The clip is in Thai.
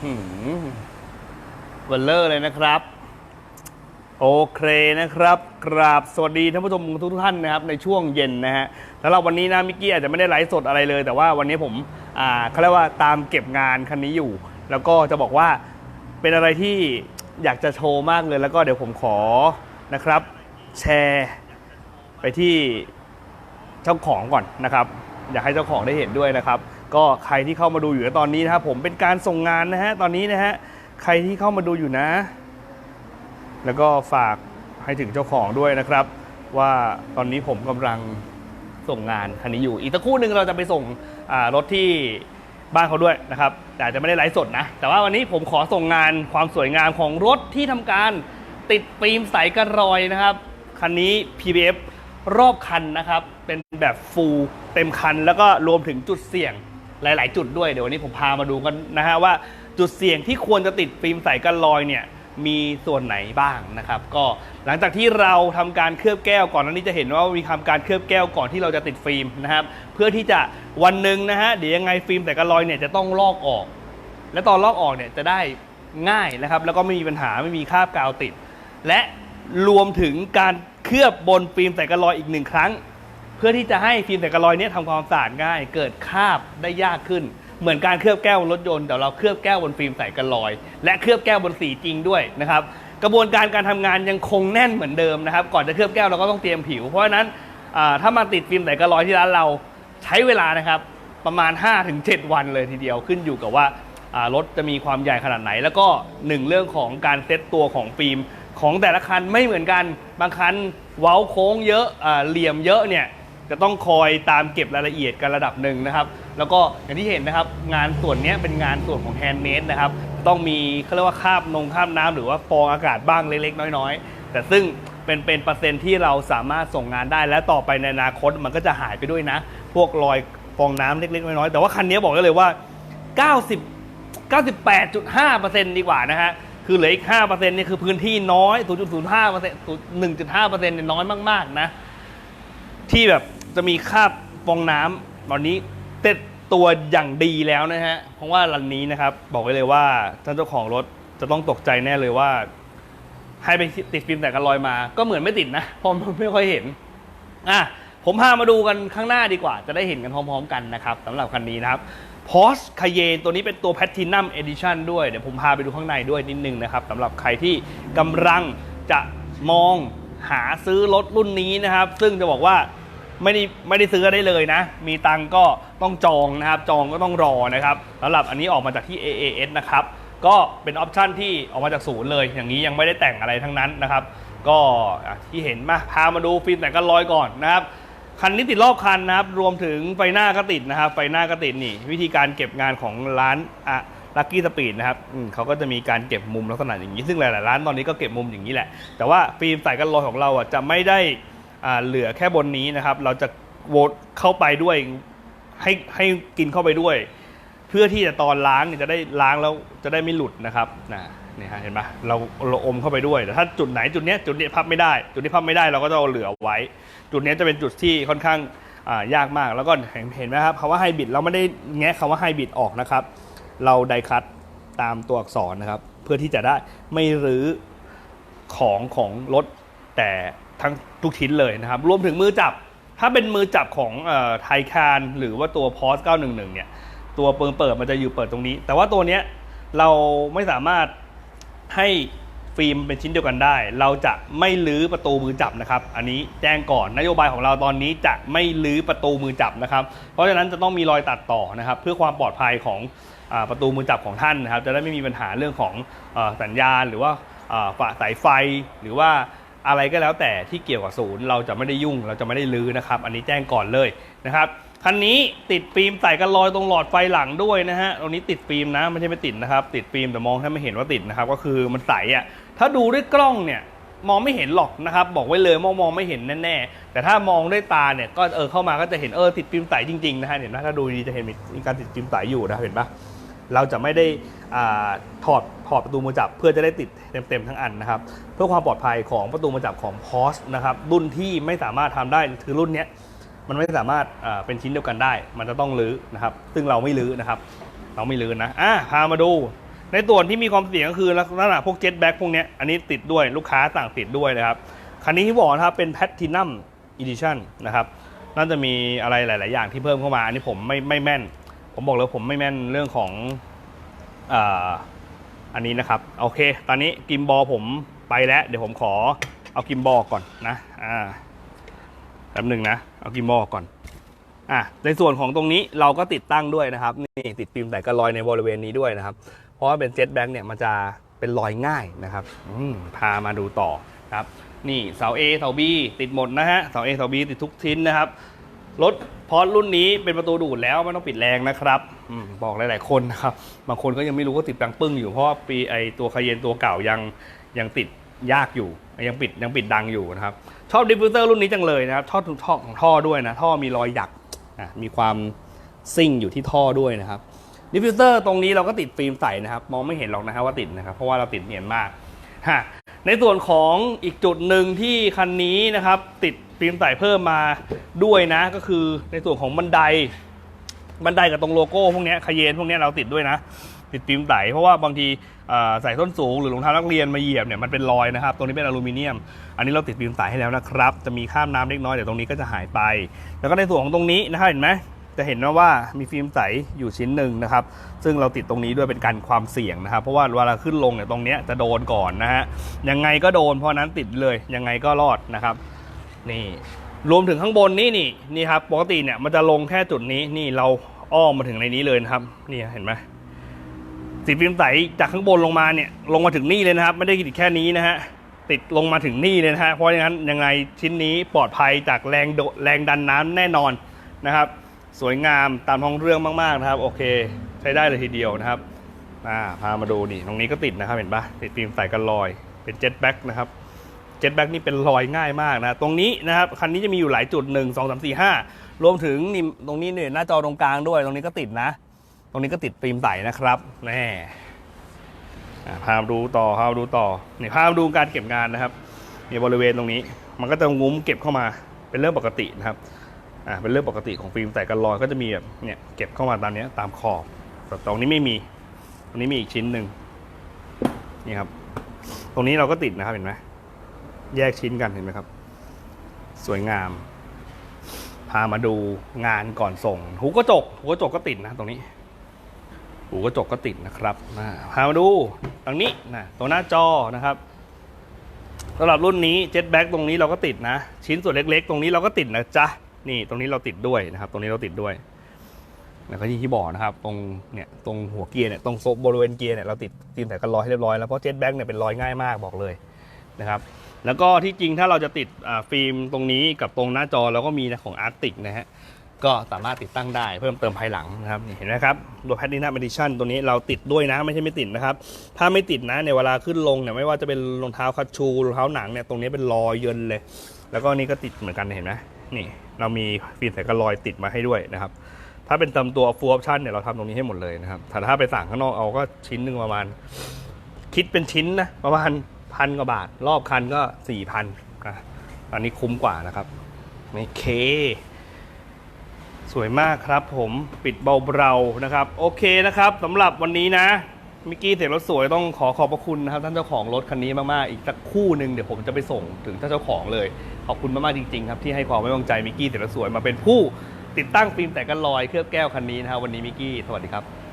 หืมเวลเลอร์เลยนะครับ โอเคนะครับ กราบสวัสดีท่านผู้ชมทุกท่านนะครับ ในช่วงเย็นนะฮะสำหรับวันนี้นะมิกกี้อาจจะไม่ได้ไลฟ์สดอะไรเลย แต่ว่าวันนี้ผมอ่าเขาเรียกว่าตามเก็บงานคันนี้อยู่ แล้วก็จะบอกว่าเป็นอะไรที่อยากจะโชว์มากเลยแล้วก็เดี๋ยวผมขอนะครับ แชร์ไปที่เจ้าของก่อนนะครับ อยากให้เจ้าของได้เห็นด้วยนะครับ ก็ใครที่เข้ามาดูอยู่ตอนนี้นะครับผมเป็นการส่งงานนะฮะตอนนี้นะฮะใครที่เข้ามาดูอยู่นะ แล้วก็ฝากให้ถึงเจ้าของด้วยนะครับ ว่าตอนนี้ผมกำลังส่งงานคันนี้อยู่ อีกสักครู่หนึ่งเราจะไปส่งรถที่บ้านเขาด้วยนะครับแต่จจะไม่ได้ไลฟ์สดนะ แต่ว่าวันนี้ผมขอส่งงานความสวยงามของรถที่ทำการติดฟิล์มใสกันรอยนะครับคันนี้ PBF รอบคันนะครับ เป็นแบบฟูลเต็มคัน แล้วก็รวมถึงจุดเสี่ยง หลาย ๆ จุดด้วยเดี๋ยววันนี้ผมพามาดูกันนะฮะว่าจุดเสี่ยงที่ควรจะติดฟิล์มใสกันรอยเนี่ยมีส่วนไหนบ้างนะครับ ก็หลังจากที่เราทำการเคลือบแก้วก่อนนั้นนี้จะเห็นว่ามีทำการเคลือบแก้วก่อนที่เราจะติดฟิล์มนะครับ เพื่อที่จะวันหนึ่งนะฮะเดี๋ยวยังไงฟิล์มแต่กันรอยเนี่ยจะต้องลอกออก และตอนลอกออกเนี่ยจะได้ง่ายนะครับ แล้วก็ไม่มีปัญหาไม่มีคราบกาวติด และรวมถึงการเคลือบบนฟิล์มแต่กันรอยอีกหนึ่งครั้ง เพื่อที่จะให้ฟิล์มแต่กระลอยเนี้ทำความสะอาดง่าย เกิดคราบได้ยากขึ้น เหมือนการเคลือบแก้วบนรถยนต์แต่เราเคลือบแก้วบนฟิล์มใส่กระลอย และเคลือบแก้วบนสีจริงด้วยนะครับกระบวนการการทำงานยังคงแน่นเหมือนเดิมนะครับ ก่อนจะเคลือบแก้วเราก็ต้องเตรียมผิว เพราะฉะนั้นถ้ามาติดฟิล์มใส่กระลอยที่ร้านเราใช้เวลานะครับประมาณ 5-7 วันเลยทีเดียวขึ้นอยู่กับว่ารถจะมีความใหญ่ขนาดไหน แล้วก็หนึ่งเรื่องของการเซตตัวของฟิล์มของแต่ละคันไม่เหมือนกันบางคันเว้าโค้งเยอะอ่าเหลี่ยมเยอะเนี่ย จะต้องคอยตามเก็บรายละเอียดกันระดับหนึ่งนะครับ แล้วก็อย่างที่เห็นนะครับ งานส่วนนี้เป็นงานส่วนของแฮนด์เมดนะครับ ต้องมีเขาเรียกว่าคาบนงคาบน้ำหรือว่าฟองอากาศบ้างเล็กๆ น้อยๆ แต่ซึ่งเป็นเป็นเปอร์เซ็นที่เราสามารถส่งงานได้ และต่อไปในอนาคตมันก็จะหายไปด้วยนะ พวกรอยฟองน้ำเล็กๆ น้อยๆ แต่ว่าคันนี้บอกได้เลยว่า 90 98.5%ดีกว่านะฮะคือเหลืออีก 5%เนี่ยคือพื้นที่น้อย 0.05% 1.5%เนี่ยน้อยมากๆนะ ที่แบบ จะมีคราบฟองน้ำตอนนี้เต็ดตัวอย่างดีแล้วนะฮะ เพราะว่ารันนี้นะครับ บอกไว้เลยว่าท่านเจ้าของรถจะต้องตกใจแน่เลยว่า ให้ไปติดฟิล์มแต่กันรอยมา ก็เหมือนไม่ติดนะเพราะมันไม่ค่อยเห็น อะผมพามาดูกันข้างหน้าดีกว่า จะได้เห็นกันพร้อมๆกันนะครับสำหรับคันนี้นะครับ Porsche Cayenne ตัวนี้เป็นตัว Platinum Edition ด้วย เดี๋ยวผมพาไปดูข้างในด้วยนิดนึงนะครับสำหรับใครที่กำลังจะมองหาซื้อรถรุ่นนี้นะครับ ซึ่งจะบอกว่า ไม่ได้ไม่ได้ซื้อได้เลยนะ มีตังก็ต้องจองนะครับ จองก็ต้องรอนะครับสำหรับอันนี้ออกมาจากที่ AAS นะครับ ก็เป็นออปชันที่ออกมาจากศูนย์เลย อย่างนี้ยังไม่ได้แต่งอะไรทั้งนั้นนะครับ ก็ที่เห็นมาพามาดูฟิล์มแต่งกันรอยก่อนนะครับ คันนี้ติดรอบคันนะครับ รวมถึงไฟหน้าก็ติดนะครับ ไฟหน้าก็ติดนี่ วิธีการเก็บงานของร้านอะลักกี้สปีดนะครับเขาก็จะมีการเก็บมุมลักษณะอย่างนี้ ซึ่งหลายๆร้านตอนนี้ก็เก็บมุมอย่างนี้แหละ แต่ว่าฟิล์มใส่กันรอยของเราอะจะไม่ได้ เหลือแค่บนนี้นะครับ เราจะโหวตเข้าไปด้วยให้ให้กินเข้าไปด้วย เพื่อที่จะตอนล้างเนี่ยจะได้ล้างแล้วจะได้ไม่หลุดนะครับนะนี่ฮะเห็นปะเราเราอมเข้าไปด้วยแต่ถ้าจุดไหนจุดเนี้ยจุดนี้พับไม่ได้ จุดที่พับไม่ได้เราก็จะเอาเหลือไว้ จุดนี้จะเป็นจุดที่ค่อนข้างยากมากแล้วก็เห็นไหมครับคำว่าไฮบิดเราไม่ได้แงะคำว่าไฮบิดออกนะครับ เราไดคัตตามตัวอักษรนะครับ เพื่อที่จะได้ไม่รื้อของของรถแต่ ทั้งทุกชิ้นเลยนะครับ รวมถึงมือจับ ถ้าเป็นมือจับของไทคานหรือว่าตัวพอส911 เนี่ย ตัวเปิงเปิดมันจะอยู่เปิดตรงนี้ แต่ว่าตัวเนี้ยเราไม่สามารถให้ฟิล์มเป็นชิ้นเดียวกันได้ เราจะไม่ลื้อประตูมือจับนะครับ อันนี้แจ้งก่อนนโยบายของเราตอนนี้จะไม่ลื้อประตูมือจับนะครับ เพราะฉะนั้นจะต้องมีรอยตัดต่อนะครับ เพื่อความปลอดภัยของอประตูมือจับของท่านนะครับ จะได้ไม่มีปัญหาเรื่องของอสัญญาณ หรือว่าสายไฟหรือว่า อะไรก็แล้วแต่ที่เกี่ยวกับศูนย์เราจะไม่ได้ยุ่งเราจะไม่ได้ลื้อนะครับ อันนี้แจ้งก่อนเลยนะครับคันนี้ติดฟิล์มใส่กันรอยตรงหลอดไฟหลังด้วยนะฮะตรงนี้ติดฟิล์มนะไม่ใช่ไม่ติดนะครับ ติดฟิล์มแต่มองแค่ไม่เห็นว่าติดนะครับก็คือมันใสอะถ้าดูด้วยกล้องเนี่ยมองไม่เห็นหรอกนะครับ บอกไว้เลยมองมองไม่เห็นแน่ๆแต่ถ้ามองด้วยตาเนี่ยก็เออเข้ามาก็จะเห็นเออติดฟิล์มใสจริงๆนะฮะเห็นไหมถ้าดูดีจะเห็นมีการติดฟิล์มใสอยู่นะเห็นปะ เราจะไม่ได้ถอดถอดประตูมือจับเพื่อจะได้ติดเต็มๆทั้งอันนะครับ เพื่อความปลอดภัยของประตูมือจับของ p o s นะครับรุ่นที่ไม่สามารถทำได้คือรุ่นนี้มันไม่สามารถเป็นชิ้นเดียวกันได้ มันจะต้องรื้อนะครับ ซึ่งเราไม่รื้อนะครับ เราไม่รื้อนะอะพามาดูในส่วนที่มีความเสี่ยงก็คือลักษณะพวกเจ็ตแบ็กพวกเนี้ยอันนี้ติดด้วยลูกค้าต่างติดด้วยนะครับ คันนี้ที่บอกนะครับเป็นแพ t ตินัมอีดิชั่นนะครับ น่าจะมีอะไรหลาย ๆ อย่างที่เพิ่มเข้ามา อันนี้ผมไม่ไม่แม่น ผมบอกเลยผมไม่แม่นเรื่องของอ่าอันนี้นะครับ โอเค ตอนนี้กิมบอลผมไปแล้ว เดี๋ยวผมขอเอากิมบอลก่อนนะอ่าแป๊บหนึ่งนะเอากิมบอลก่อนอะในส่วนของตรงนี้เราก็ติดตั้งด้วยนะครับนี่ติดฟิล์มแต่กระลอยในบริเวณนี้ด้วยนะครับ เพราะว่าเป็นเจ็ตแบ็กเนี่ยมันจะเป็นรอยง่ายนะครับอืมพามาดูต่อครับ นี่เสา A เสา B ติดหมดนะฮะเสา A เสา B ติดทุกชิ้นนะครับ รถพอร์ตรุ่นนี้เป็นประตูดูดแล้วไม่ต้องปิดแรงนะครับอบอกหลาย ๆ คนนะครับ บางคนก็ยังไม่รู้ว่าติดดังปึ้งอยู่เพราะปีไอตัวคาเยนตัวเก่ายังยังติดยากอยู่ ยังปิดยังปิดดังอยู่นะครับ ชอบดิฟฟิวเซอร์รุ่นนี้จังเลยนะครับชอบท่อของท่อด้วยนะ ท่อมีรอยหยักมีความซิ่งอยู่ที่ท่อด้วยนะครับดิฟฟิวเซอร์ตรงนี้เราก็ติดฟิล์มใสนะครับ มองไม่เห็นหรอกนะครับว่าติดนะครับ เพราะว่าเราติดเนียนมากฮะ ในส่วนของอีกจุดหนึ่งที่คันนี้นะครับ ติดฟิล์มใสเพิ่มมาด้วยนะ ก็คือในส่วนของบันไดบันไดกับตรงโลโก้พวกนี้ยคาเยนพวกนี้เราติดด้วยนะ ติดฟิล์มใสเพราะว่าบางทีใส่ส้นสูงหรือรองเท้านักเรียนมาเหยียบเนี่ยมันเป็นรอยนะครับ ตรงนี้เป็นอลูมิเนียม อันนี้เราติดฟิล์มใสให้แล้วนะครับ จะมีข้ามน้ำเล็กน้อยเดี๋ยวตรงนี้ก็จะหายไป แล้วก็ในส่วนของตรงนี้นะครับเห็นไหม จะเห็นว่ามีฟิล์มใสอยู่ชิ้นหนึ่งนะครับ ซึ่งเราติดตรงนี้ด้วยเป็นการความเสี่ยงนะครับ เพราะว่าเวลาขึ้นลงเนี่ยตรงนี้จะโดนก่อนนะฮะ ยังไงก็โดนเพราะนั้นติดเลย ยังไงก็รอดนะครับ นี่ รวมถึงข้างบนนี่นี่นี่ครับ ปกติเนี่ยมันจะลงแค่จุดนี้ นี่เราอ้อมมาถึงในนี้เลยนะครับ นี่เห็นไหมสีฟิล์มใสจากข้างบนลงมาเนี่ย ลงมาถึงนี่เลยนะครับ ไม่ได้ติดแค่นี้นะฮะ ติดลงมาถึงนี่เลยนะฮะ เพราะฉะนั้นยังไงชิ้นนี้ปลอดภัยจากแรงแรงดันน้ำแน่นอนนะครับ สวยงามตามท้องเรื่องมากๆนะครับ โอเค ใช้ได้เลยทีเดียวนะครับอ่าพามาดูนี่ตรงนี้ก็ติดนะครับเห็นปะติดฟิล์มใส่กันลอยเป็นเจ็ตแบ็กนะครับเจ็ตแบ็กนี่เป็นรอยง่ายมากนะตรงนี้นะครับคันนี้จะมีอยู่หลายจุด 1 2 3 4 5 รวมถึงนี่ตรงนี้เนี่ยหน้าจอตรงกลางด้วย ตรงนี้ก็ติดนะ ตรงนี้ก็ติดฟิล์มใส่นะครับแน่พามาดูต่อพามาดูต่อนี่พามาดูการเก็บงานนะครับนี่บริเวณตรงนี้ มันก็จะงุ้มเก็บเข้ามาเป็นเรื่องปกตินะครับ อ่าเป็นเรื่องปกติของฟิล์มใสกันรอยก็จะมีแบบเนี่ยเก็บเข้ามาตามเนี้ยตามขอบแต่ตรงนี้ไม่มีตรงนี้มีอีกชิ้นหนึ่งนี่ครับ ตรงนี้เราก็ติดนะครับเห็นไหมแยกชิ้นกันเห็นไหมครับ สวยงาม พามาดูงานก่อนส่ง หูกระจกหูกระจกก็ติดนะ ตรงนี้ หูกระจกก็ติดนะครับนะพามาดูตรงนี้นะตัวหน้าจอนะครับสำหรับรุ่นนี้เจ็ตแบ็กตรงนี้เราก็ติดนะ ชิ้นส่วนเล็ก ๆ ตรงนี้เราก็ติดนะจ๊ะ นี่ตรงนี้เราติดด้วยนะครับ ตรงนี้เราติดด้วยแล้วก็ที่ที่บอกนะครับ ตรงเนี่ยตรงหัวเกียร์เนี่ยตรงโซบริเวณเกียร์เนี่ยเราติดตีนแต่กันรอยให้เรียบร้อยแล้วเพราะเจ็ตแบ็กเนี่ยเป็นรอยง่ายมากบอกเลยนะครับ แล้วก็ที่จริงถ้าเราจะติดฟิล์มตรงนี้กับตรงหน้าจอเราก็มีนะของ Arctic นะฮะก็สามารถติดตั้งได้เพิ่มเติมภายหลังนะครับเห็นไหมครับตัวแพดดี้นา Edition ตัวนี้เราติดด้วยนะไม่ใช่ไม่ติดนะครับ ถ้าไม่ติดนะในเวลาขึ้นลงเนี่ยไม่ว่าจะเป็นรองเท้าคัชชูรองเท้าหนังเนี่ยตรงนี้เป็นรอยเยินเลย แล้วก็นี่ก็ติดเหมือนกันเห็นไหม นี่เรามีฟิล์มใส่กระลอยติดมาให้ด้วยนะครับ ถ้าเป็นตามตัว full option เนี่ยเราทำตรงนี้ให้หมดเลยนะครับแต่ถ้าไปสั่งข้างนอกเอาก็ชิ้นหนึ่งประมาณ คิดเป็นชิ้นนะประมาณพันกว่าบาท รอบคันก็สี่พันนะอันนี้คุ้มกว่านะครับโอเค สวยมากครับผมปิดเบาเบาๆนะครับ โอเคนะครับสำหรับวันนี้นะ มิกกี้เสียงรถสวยต้องขอขอบพระคุณนะครับท่านเจ้าของรถคันนี้มากๆอีกสักคู่หนึ่งเดี๋ยวผมจะไปส่งถึงท่านเจ้าของเลย ขอบคุณมากๆจริงๆครับที่ให้ความไว้วางใจมิกกี้เสียงรถสวยมาเป็นผู้ติดตั้งฟิล์มแต่กันลอยเคลือบแก้วคันนี้นะครับวันนี้มิกกี้สวัสดีครับ